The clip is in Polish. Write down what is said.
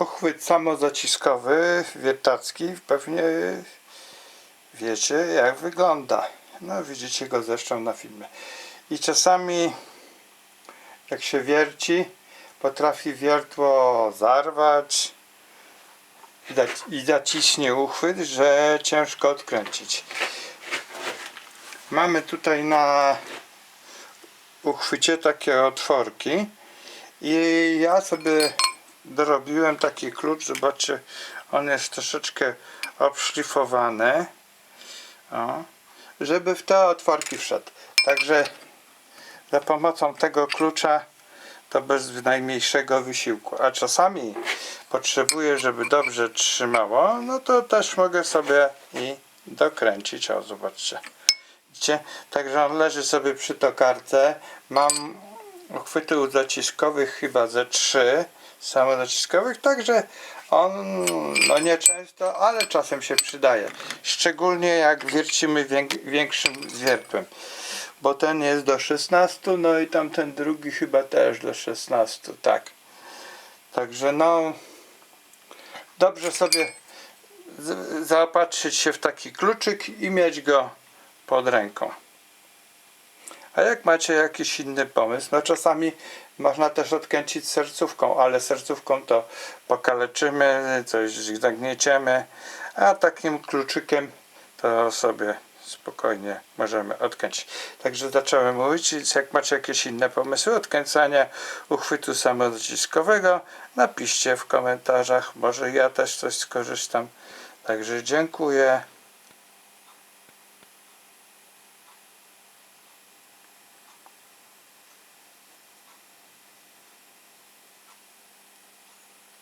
Uchwyt samozaciskowy, wiertacki, pewnie wiecie jak wygląda. No widzicie go zresztą na filmie. I czasami jak się wierci, potrafi wiertło zarwać i zaciśnie uchwyt, że ciężko odkręcić. Mamy tutaj na uchwycie takie otworki i ja sobie dorobiłem taki klucz, zobaczcie, on jest troszeczkę obszlifowany, o, żeby w te otworki wszedł. Także za pomocą tego klucza to bez najmniejszego wysiłku. A czasami potrzebuję, żeby dobrze trzymało, no to też mogę sobie i dokręcić. O, zobaczcie. Widzicie? Także on leży sobie przy tokarce. Mam uchwyty zaciskowych chyba ze 3 samonaciskowych, także on no nieczęsto, ale czasem się przydaje. Szczególnie jak wiercimy większym zwiertłem. Bo ten jest do 16, no i tamten drugi chyba też do 16, tak. Także no dobrze sobie zaopatrzyć się w taki kluczyk i mieć go pod ręką. A jak macie jakiś inny pomysł, no czasami można też odkręcić sercówką, ale sercówką to pokaleczymy, coś zagnieciemy, a takim kluczykiem to sobie spokojnie możemy odkręcić. Także zacząłem mówić, więc jak macie jakieś inne pomysły odkręcania uchwytu samozaciskowego, napiszcie w komentarzach, może ja też coś skorzystam. Także dziękuję.